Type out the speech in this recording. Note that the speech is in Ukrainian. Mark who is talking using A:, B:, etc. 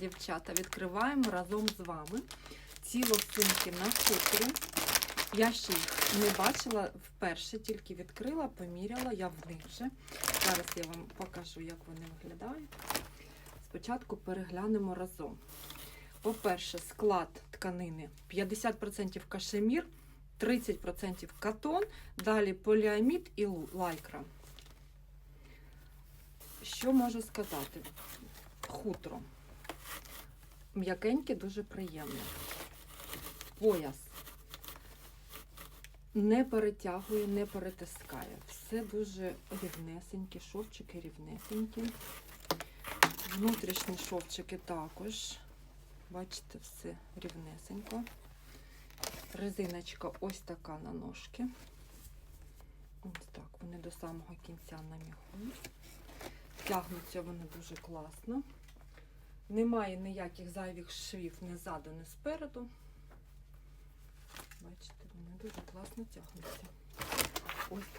A: дівчата, відкриваємо разом з вами ці лосинки на хуторі. Я ще їх не бачила вперше, тільки відкрила, поміряла, я в них вже. Зараз я вам покажу, як вони виглядають. Спочатку переглянемо разом. По-перше, склад тканини 50% кашемір, 30% катон, далі поліамід і лайкра. Що можу сказати? Хутро. М'якеньке, дуже приємне. Пояс. Не перетягує, не перетискає. Все дуже рівнесенькі, шовчики рівнесенькі. Внутрішні шовчики також. Бачите, все рівнесенько. Резиночка ось така на ножки. Ось так, вони до самого кінця на. Тягнуться вони дуже класно. Немає ніяких зайвих швів ні ззаду, не спереду. Бачите, вони дуже класно тягнуться. Ось.